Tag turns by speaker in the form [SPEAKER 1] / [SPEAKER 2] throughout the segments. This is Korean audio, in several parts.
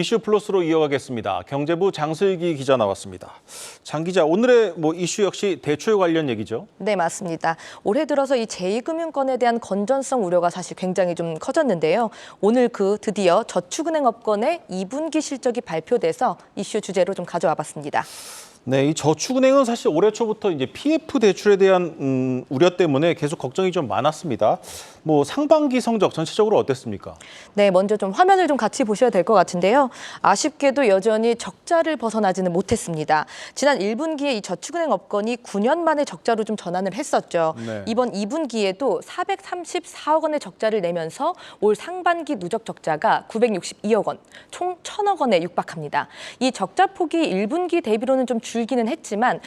[SPEAKER 1] 이슈 플러스로 이어가겠습니다. 경제부 장슬기 기자 나왔습니다. 장 기자, 오늘의 뭐 이슈 역시 대출 관련 얘기죠.
[SPEAKER 2] 네, 맞습니다. 올해 들어서 이 제2금융권에 대한 건전성 우려가 사실 굉장히 좀 커졌는데요. 오늘 그 드디어 저축은행 업권의 2분기 실적이 발표돼서 이슈 주제로 좀 가져와 봤습니다.
[SPEAKER 1] 네, 이 저축은행은 사실 올해 초부터 이제 PF 대출에 대한 음, 우려 때문에 계속 걱정이 좀 많았습니다. 뭐 상반기 성적 전체적으로 어땠습니까?
[SPEAKER 2] 네, 먼저 좀 화면을 좀 같이 보셔야 될 것 같은데요. 아쉽게도 여전히 적자를 벗어나지는 못했습니다. 지난 1분기에 이 저축은행 업권이 9년 만에 적자로 좀 전환을 했었죠.
[SPEAKER 1] 네.
[SPEAKER 2] 이번 2분기에도 434억 원의 적자를 내면서 올 상반기 누적 적자가 962억 원, 총 1,000억 원에 육박합니다. 이 적자 폭이 1분기 대비로는 좀 줄 기는 했지만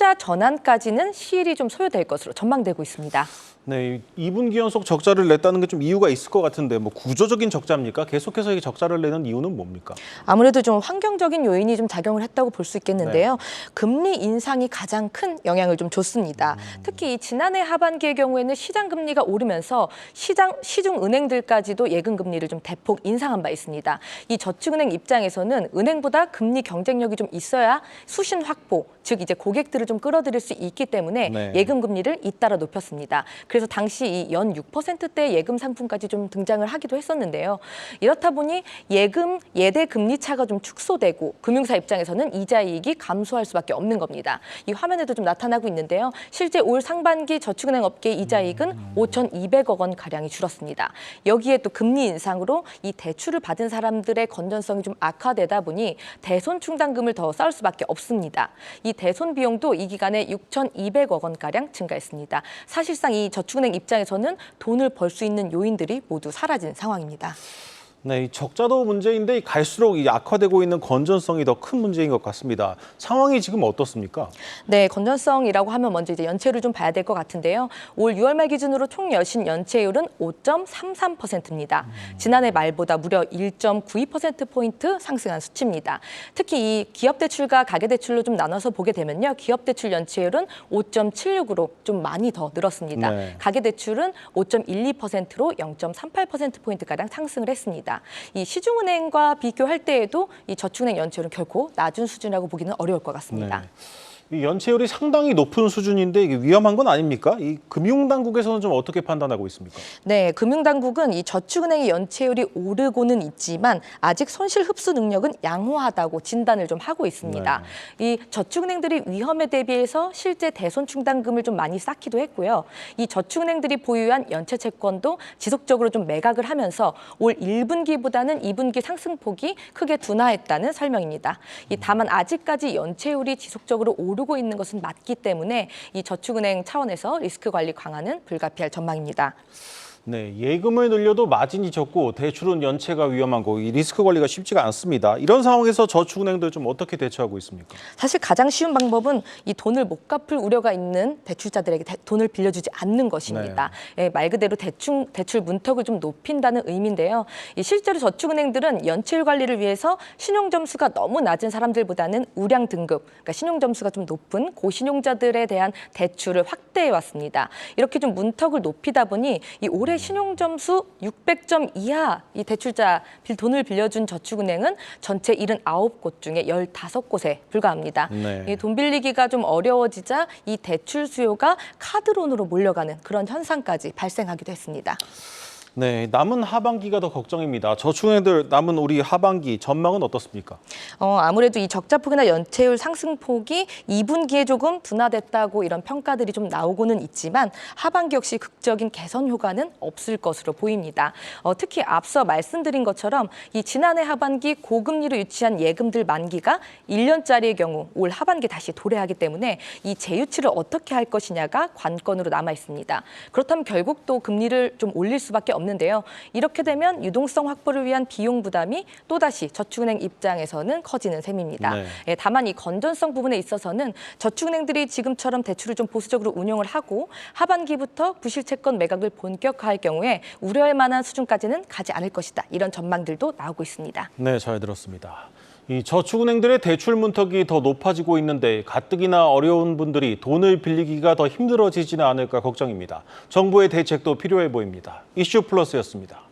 [SPEAKER 2] 흑자 전환까지는 시일이 좀 소요될 것으로 전망되고 있습니다.
[SPEAKER 1] 네, 2분기 연속 적자를 냈다는 게 좀 이유가 있을 것 같은데 뭐 구조적인 적자입니까? 계속해서 이 적자를 내는 이유는 뭡니까?
[SPEAKER 2] 아무래도 좀 환경적인 요인이 좀 작용을 했다고 볼 수 있겠는데요. 금리 인상이 가장 큰 영향을 좀 줬습니다. 특히 이 지난해 하반기의 경우에는 시장 금리가 오르면서 시장 시중 은행들까지도 예금 금리를 좀 대폭 인상한 바 있습니다. 이 저축은행 입장에서는 은행보다 금리 경쟁력이 좀 있어야 수신 확보, 즉 이제 고객들을 좀 끌어들일 수 있기 때문에
[SPEAKER 1] 네.
[SPEAKER 2] 예금 금리를 잇따라 높였습니다. 그래서 당시 이 연 6%대 예금 상품까지 좀 등장을 하기도 했었는데요. 이렇다 보니 예금 예대 금리 차가 좀 축소되고 금융사 입장에서는 이자 이익이 감소할 수밖에 없는 겁니다. 이 화면에도 좀 나타나고 있는데요. 실제 올 상반기 저축은행 업계 이자 이익은 5,200억 원 가량이 줄었습니다. 여기에 또 금리 인상으로 이 대출을 받은 사람들의 건전성이 좀 악화되다 보니 대손 충당금을 더 쌓을 수밖에 없습니다. 이 대손 비용도 이 기간에 6,200억 원 가량 증가했습니다. 사실상 이 저축은행 입장에서는 돈을 벌 수 있는 요인들이 모두 사라진 상황입니다.
[SPEAKER 1] 네, 이 적자도 문제인데 이 갈수록 이 악화되고 있는 건전성이 더 큰 문제인 것 같습니다. 상황이 지금 어떻습니까?
[SPEAKER 2] 네, 건전성이라고 하면 먼저 이제 연체율을 좀 봐야 될 것 같은데요. 올 6월 말 기준으로 총 여신 연체율은 5.33%입니다. 지난해 말보다 무려 1.92% 포인트 상승한 수치입니다. 특히 이 기업 대출과 가계 대출로 좀 나눠서 보게 되면요. 기업 대출 연체율은 5.76으로 좀 많이 더 늘었습니다.
[SPEAKER 1] 네.
[SPEAKER 2] 가계 대출은 5.12%로 0.38% 포인트 가량 상승을 했습니다. 이 시중은행과 비교할 때에도 이 저축은행 연체율은 결코 낮은 수준이라고 보기는 어려울 것 같습니다.
[SPEAKER 1] 네. 이 연체율이 상당히 높은 수준인데 이게 위험한 건 아닙니까? 이 금융당국에서는 좀 어떻게 판단하고 있습니까?
[SPEAKER 2] 네, 금융당국은 이 저축은행의 연체율이 오르고는 있지만 아직 손실 흡수 능력은 양호하다고 진단을 좀 하고 있습니다. 이 저축은행들이 위험에 대비해서 실제 대손 충당금을 좀 많이 쌓기도 했고요. 이 저축은행들이 보유한 연체 채권도 지속적으로 좀 매각을 하면서 올 1분기보다는 2분기 상승폭이 크게 둔화했다는 설명입니다. 이 다만 아직까지 연체율이 지속적으로 오르 고 있는 것은 맞기 때문에 이 저축은행 차원에서 리스크 관리 강화는 불가피할 전망입니다.
[SPEAKER 1] 네, 예금을 늘려도 마진이 적고 대출은 연체가 위험한 거, 이 리스크 관리가 쉽지가 않습니다. 이런 상황에서 저축은행들 좀 어떻게 대처하고 있습니까?
[SPEAKER 2] 사실 가장 쉬운 방법은 이 돈을 못 갚을 우려가 있는 대출자들에게 대- 돈을 빌려주지 않는 것입니다. 예, 말 그대로 대충 대출 문턱을 좀 높인다는 의미인데요. 이 실제로 저축은행들은 연체율 관리를 위해서 신용 점수가 너무 낮은 사람들보다는 우량 등급, 그러니까 신용 점수가 좀 높은 고신용자들에 대한 대출을 확대해 왔습니다. 이렇게 좀 문턱을 높이다 보니 이 올해 신용 점수 600점 이하 이 대출자 빌 돈을 빌려준 저축은행은 전체 79곳 중에 15곳에 불과합니다.
[SPEAKER 1] 네.
[SPEAKER 2] 이돈 빌리기가 좀 어려워지자 이 대출 수요가 카드론으로 몰려가는 그런 현상까지 발생하기도 했습니다.
[SPEAKER 1] 네, 남은 하반기가 더 걱정입니다. 저축은행들 남은 우리 하반기 전망은 어떻습니까?
[SPEAKER 2] 어, 아무래도 이 적자폭이나 연체율 상승폭이 2분기에 조금 둔화됐다고 이런 평가들이 좀 나오고는 있지만 하반기 역시 극적인 개선 효과는 없을 것으로 보입니다. 어, 특히 앞서 말씀드린 것처럼 이 지난해 하반기 고금리로 유치한 예금들 만기가 1년짜리의 경우 올 하반기 다시 도래하기 때문에 이 재유치를 어떻게 할 것이냐가 관건으로 남아 있습니다. 그렇다면 결국 또 금리를 좀 올릴 수밖에 없 는데요. 이렇게 되면 유동성 확보를 위한 비용 부담이 또다시 저축은행 입장에서는 커지는 셈입니다.
[SPEAKER 1] 네.
[SPEAKER 2] 예, 다만 이 건전성 부분에 있어서는 저축은행들이 지금처럼 대출을 좀 보수적으로 운용을 하고 하반기부터 부실 채권 매각을 본격화할 경우에 우려할 만한 수준까지는 가지 않을 것이다. 이런 전망들도 나오고 있습니다.
[SPEAKER 1] 네, 잘 들었습니다. 이 저축은행들의 대출 문턱이 더 높아지고 있는데 가뜩이나 어려운 분들이 돈을 빌리기가 더 힘들어지지는 않을까 걱정입니다. 정부의 대책도 필요해 보입니다. 이슈 플러스였습니다.